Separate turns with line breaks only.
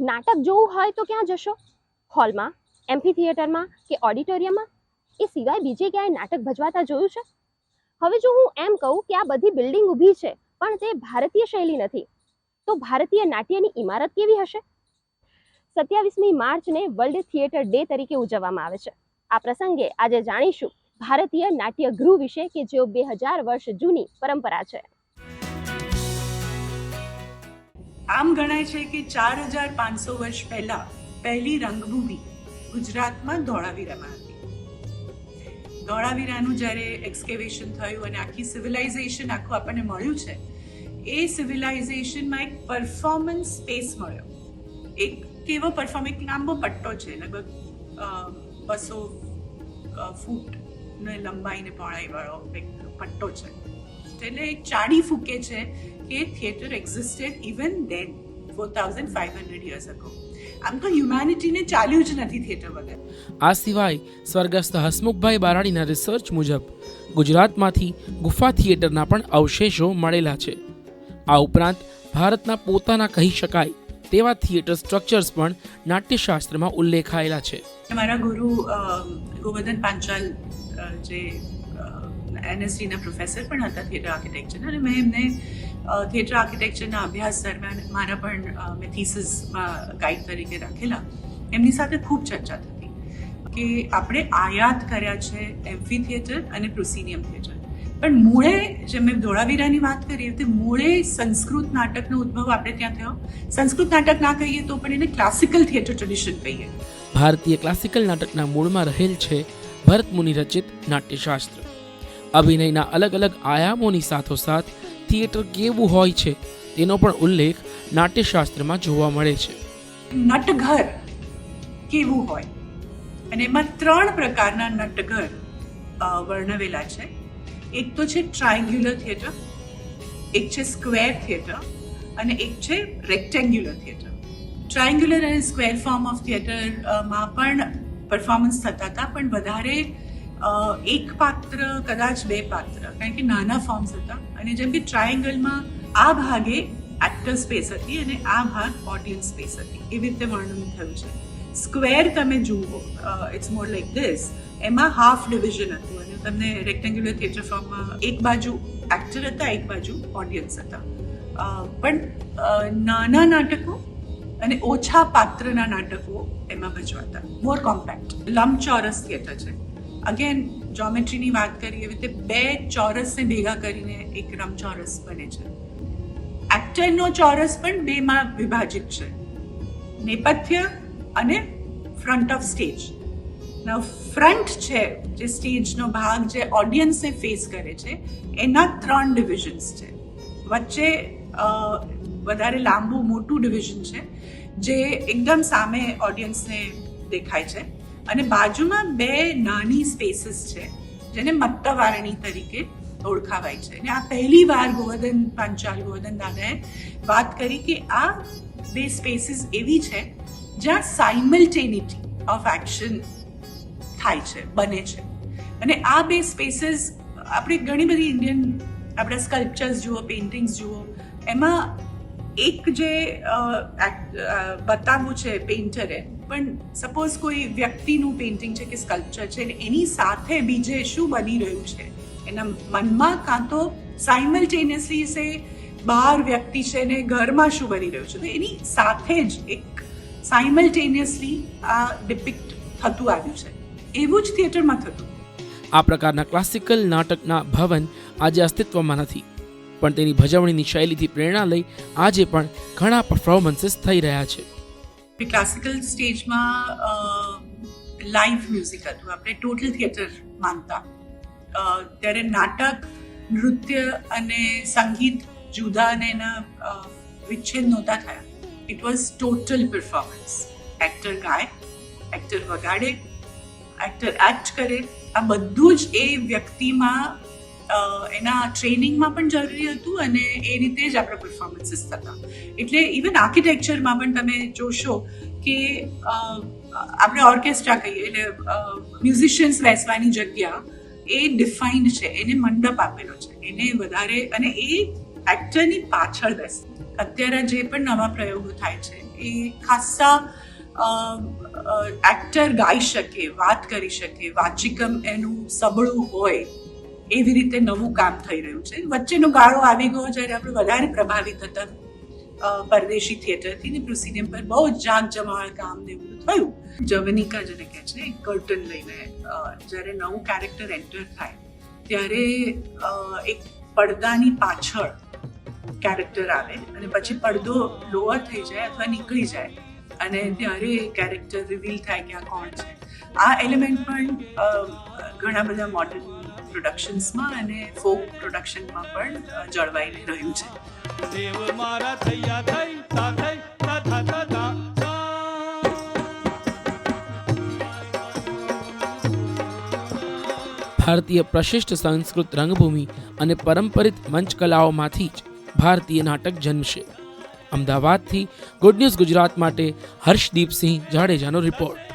નાટક જોવું હોય તો ક્યાં જશો? હોલમાં એમ્ફી થિયેટરમાં કે ઓડિટોરિયમમાં એ સિવાય બીજે ક્યાંય નાટક ભજવાતા જોયું છે? હવે જો હું એમ કહું કે આ બધી બિલ્ડિંગ ઊભી છે, પણ તે ભારતીય શૈલી નથી, તો ભારતીય નાટ્યની ઇમારત કેવી હશે? સત્યાવીસમી માર્ચને વર્લ્ડ થિયેટર ડે તરીકે ઉજવવામાં આવે છે. આ પ્રસંગે આજે જાણીશું ભારતીય નાટ્ય ગૃહ વિશે કે જેઓ બે હજાર વર્ષ જૂની પરંપરા છે.
આમ ગણાય છે કે ચાર હજાર પાંચસો વર્ષ પહેલા પહેલી રંગભૂમિ ગુજરાતમાં ધોળાવીરામાં હતી. ધોળાવીરાનું જ્યારે એક્સકેવેશન થયું અને આખી સિવિલાઇઝેશન આખું આપણને મળ્યું છે, એ સિવિલાઇઝેશનમાં એક પરફોર્મન્સ સ્પેસ મળ્યો. એક કેવો પરફોર્મ એક લાંબો પટ્ટો છે, લગભગ બસો ફૂટ ને લંબાઈ ને પહોળાઈ વાળો એક પટ્ટો છે. એટલે એક ચાડી ફૂકે છે કે theatre existed even then four thousand five hundred years ago આમ તો હ્યુમેનિટીને ચાલ્યું જ નથી થિયેટર વગર.
આ સિવાય સ્વર્ગસ્થ હસમુખભાઈ બારાણીના રિસર્ચ મુજબ ગુજરાતમાંથી ગુફા થિયેટરના પણ અવશેષો મળેલા છે. આ ઉપરાંત ભારતના પોતાના કહી શકાય તેવા થિયેટર સ્ટ્રક્ચર્સ પણ નાટ્યશાસ્ત્રમાં ઉલ્લેખાયેલા છે.
મારા ગુરુ ગોવર્ધન પાંચાલ જે એનએસડીના પ્રોફેસર પણ હતા થિયેટર આર્કિટેક્ચરના. અને મેં એમને થિયેટર આર્કિટેક્ચરના અભ્યાસ દરમિયાન મારા પણ મેં થીસીસમાં ગાઈડ તરીકે રાખેલા. એમની સાથે ખૂબ ચર્ચા થતી કે આપણે આયાત કર્યા છે એમ્ફી થિયેટર અને પ્રોસિનિયમ થિયેટર. પણ મૂળે જે મેં ધોળાવીરાની વાત કરી તે મૂળે સંસ્કૃત નાટકનો ઉદ્ભવ આપણે ત્યાં થયો. સંસ્કૃત નાટક ના કહીએ તો પણ એને ક્લાસિકલ થિયેટર ટ્રેડિશન કહીએ.
ભારતીય ક્લાસિકલ નાટકના મૂળમાં રહેલ છે ભરત મુનિ રચિત નાટ્યશાસ્ત્ર. અભિનયના અલગ અલગ આયામોની સાથોસાથ થિયેટર કેવું હોય છે તેનો પણ ઉલ્લેખ નાટ્યશાસ્ત્રમાં જોવા મળે છે.
નટઘર કેવું હોય? અને એમાં ત્રણ પ્રકારના નટઘર વર્ણવેલા છે. એક તો છે ટ્રાયંગ્યુલર થિયેટર, એક છે સ્ક્વેર થિયેટર અને એક છે રેક્ટેન્ગ્યુલર થિયેટર. ટ્રાયંગ્યુલર અને સ્ક્વેર ફોર્મ ઓફ થિયેટરમાં પણ પરફોર્મન્સ થતા હતા, પણ વધારે એક પાત્ર, કદાચ બે પાત્ર. કારણ કે નાના ફોર્મ્સ હતા અને જેમ કે ટ્રાયંગલમાં આ ભાગે એક્ટર સ્પેસ હતી અને આ ભાગ ઓડિયન્સ સ્પેસ હતી. એવી રીતે વર્ણન થયું છે. સ્ક્વેર તમે જુઓ ઇટ્સ મોર લાઈક ધીસ એમાં હાફ ડિવિઝન હતું અને તમને રેક્ટેન્ગ્યુલર થિયેટર ફોર્મમાં એક બાજુ એક્ટર હતા, એક બાજુ ઓડિયન્સ હતા. પણ નાના નાટકો અને ઓછા પાત્રના નાટકો એમાં ભજવાતા. મોર કોમ્પેક્ટ લંબચોરસ થિયેટર છે. અગેન જોમેટ્રીની વાત કરીએ, એવી રીતે બે ચોરસને ભેગા કરીને એક રમચોરસ બને છે. એક્ટરનો ચોરસ પણ બેમાં વિભાજિત છે. નેપથ્ય અને ફ્રન્ટ ઓફ સ્ટેજ ફ્રન્ટ છે, જે સ્ટેજનો ભાગ જે ઓડિયન્સને ફેસ કરે છે, એના ત્રણ ડિવિઝન્સ છે. વચ્ચે વધારે લાંબુ, મોટું ડિવિઝન છે, જે એકદમ સામે ઓડિયન્સને દેખાય છે. અને બાજુમાં બે નાની સ્પેસીસ છે, જેને મત્તવારણી તરીકે ઓળખાવાય છે. અને આ પહેલી વાર ગોવર્ધન પાંચાલ, ગોવર્ધન દાદાએ વાત કરી કે આ બે સ્પેસીસ એવી છે જ્યાં સાયમલ્ટેનિટી ઓફ એક્શન થાય છે, બને છે. અને આ બે સ્પેસીસ, આપણે ઘણી બધી ઇન્ડિયન આપણા સ્કલ્પચર્સ જુઓ પેઇન્ટિંગ્સ જુઓ, એમાં એક જે બતાવવું છે પેઇન્ટરે પણ સપોઝ કોઈ વ્યક્તિનું પેઇન્ટિંગ છે કે સ્કલ્પચર છે ને એની સાથે બીજે શું બની રહ્યું છે? એના મનમાં કાં તો સાયમલ્ટેનિયસલી સે બહાર વ્યક્તિ છે ને ઘરમાં શું બની રહ્યું છે? તો એની સાથે જ એક સાયમલ્ટેનિયસલી આ ડિપિક્ટ થતું આવ્યું છે. એવું જ થિયેટરમાં થતું.
આ પ્રકારના ક્લાસિકલ નાટકના ભવન આજે અસ્તિત્વમાં નથી. પણ તેની ભજવણીની શૈલીથી પ્રેરણા લઈ આજે પણ ઘણા પરફોર્મન્સીસ થઈ રહ્યા છે.
ક્લાસિકલ સ્ટેજમાં લાઈવ મ્યુઝિક હતું. આપણે ટોટલ થિયેટર માનતા. ત્યારે નાટક, નૃત્ય અને સંગીત જુદા અને એના વિચ્છેદ નહોતા થયા. It was total performance actor guys actor વગાડે એક્ટર એક્ટ કરે. આ બધું જ એ વ્યક્તિમાં એના ટ્રેનિંગમાં પણ જરૂરી હતું અને એ રીતે જ આપણા પરફોર્મન્સીસ થતા એટલે ઇવન આર્કિટેક્ચરમાં પણ તમે જોશો કે આપણે ઓર્કેસ્ટ્રા કહીએ એટલે મ્યુઝિશિયન્સ બેસવાની જગ્યા એ ડિફાઇન્ડ છે, એને મંડપ આપેલો છે, એને વધારે અને એ એક્ટરની પાછળ બેસે અત્યારે જે પણ નવા પ્રયોગો થાય છે, એ ખાસ્સા એક્ટર ગાઈ શકે, વાત કરી શકે, વાચિકમ એનું સબળું હોય એવી રીતે નવું કામ થઈ રહ્યું છે. વચ્ચેનો ગાળો આવી ગયો જ્યારે આપણે વધારે પ્રભાવિત હતા પરદેશી થિયેટરથી ને પ્રોસિડિયમ પર બહુ જાગ જમાળ કામ ને એવું થયું. જવનિકા જેને કહે છે કર્ટન લઈને જ્યારે નવું કેરેક્ટર એન્ટર થાય, ત્યારે એક પડદાની પાછળ કેરેક્ટર આવે અને પછી પડદો લોઅર થઈ જાય અથવા નીકળી જાય અને ત્યારે કેરેક્ટર રિવીલ થાય કે આ કોણ છે. આ એલિમેન્ટ પણ ઘણા બધા મોડર્ન પ્રોડક્શન્સમાં અને ફોક પ્રોડક્શનમાં પણ જળવાઈને રહ્યું છે.
દેવ મારા થૈયા થઈ તા થઈ તા તા તા તા.
ભારતીય પ્રશિષ્ટ સંસ્કૃત રંગભૂમિ અને પરંપરિત મંચકલાઓમાંથી જ ભારતીય નાટક જન્મશે. અમદાવાદથી ગુડ ન્યૂઝ ગુજરાત માટે હર્ષદીપસિંહ જાડેજાનો રિપોર્ટ